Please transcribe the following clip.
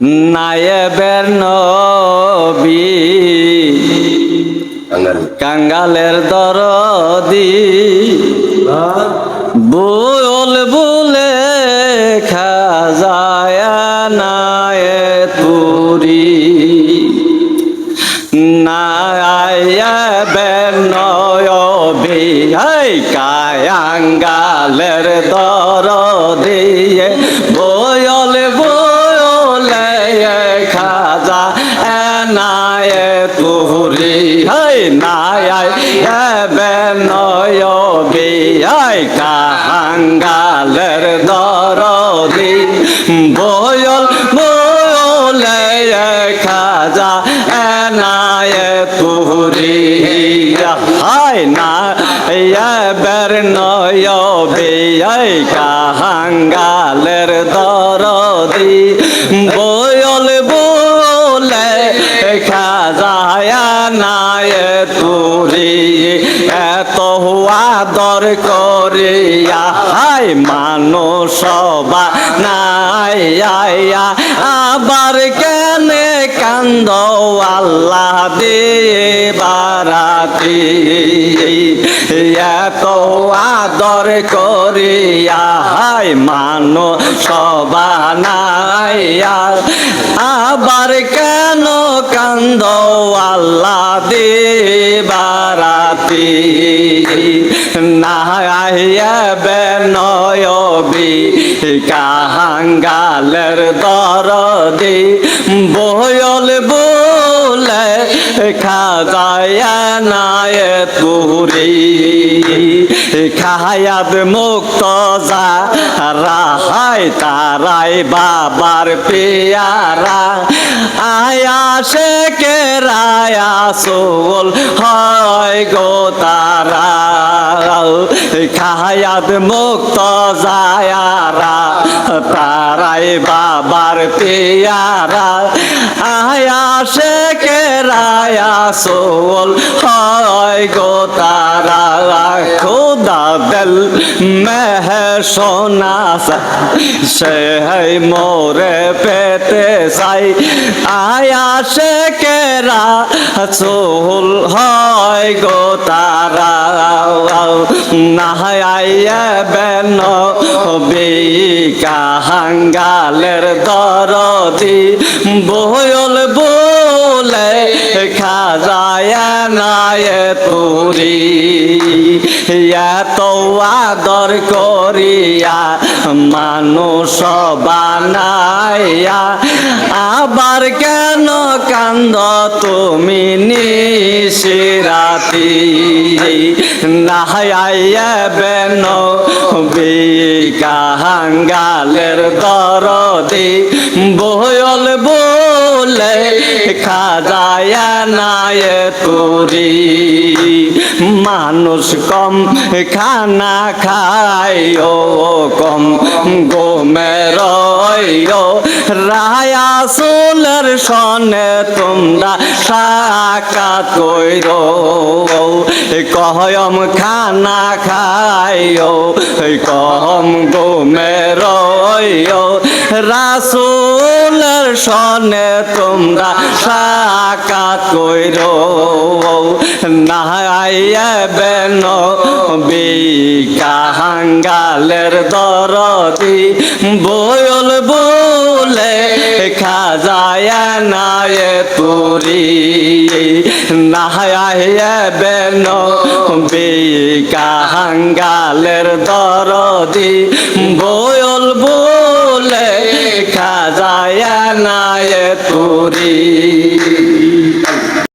নায়েবের নবী। কাঙ্গালের দরদি। বুল বুলে খাজায় নায়ে তুরি নায়াবে নয়বি হাই কায়াঙ্গালের দরদিয়ে। হাই নায়াই এবে নয়বি হাই কাহাঙ্গালের দরদি। বয়ল, বয়লে খাজা এনায়ে তুরি হাই না বের এবার নয়বে কাহাঙ্গালের দরদি। বয়ল আদর করিয়া। হাই, মানুষ বা নাই আয়া আবার কেনে কান্দ আল্লাহ দিয়ে বারাতি এত আদর করিয়া, হাই, মানুষ বা নাই আবার কেন কান্দ আল্লাহ দিয়ে বারাতি বেনয়বি, কাহাঙ্গালের দরদি, বয়ল বলে খাজায় নায় তুরি খায়াব মুক্ত যা রাহাই তারাই বাবার পেয়ারা। আয়া সে কে রায়া সোল হয় গো তারা। খায়াব মুক্ত যায়ারা তারাই বাবার পেয়ারা। আয়া সে কেরায়া সোল হয় গো তারা খুদা দিল মেহ সোনা সে है মোরে পেতে সাই আয়া সে কেরা সোল হয় গো তারা না আইয়া বেন কাহাঙ্গালের দরদি বয়ল বলে খাজায় নায় তুরি এত আদর করিয়া, মানুষ বানাইয়া, আবার কেন কান্দ তুমি নিশিরাতি? নাহাইয়া বেন কাহাঙ্গালের দরদি বলে খাজায় নায় তুরি। মানুষ কম খানা খাই ও কম গোমের রায়া সোলের সনে তোমরা সাকাত কইর। কহম খানা ও কম গোমের রাসুলের সনে তোমরা সাকাত কইর। না আইয়া বেন দরদি বয়ল বলে খাজায় নায় তুরি। না আইয়া বেন কাহাঙ্গালের দরদি বয়ল বলে খাজায় নায় তুরি।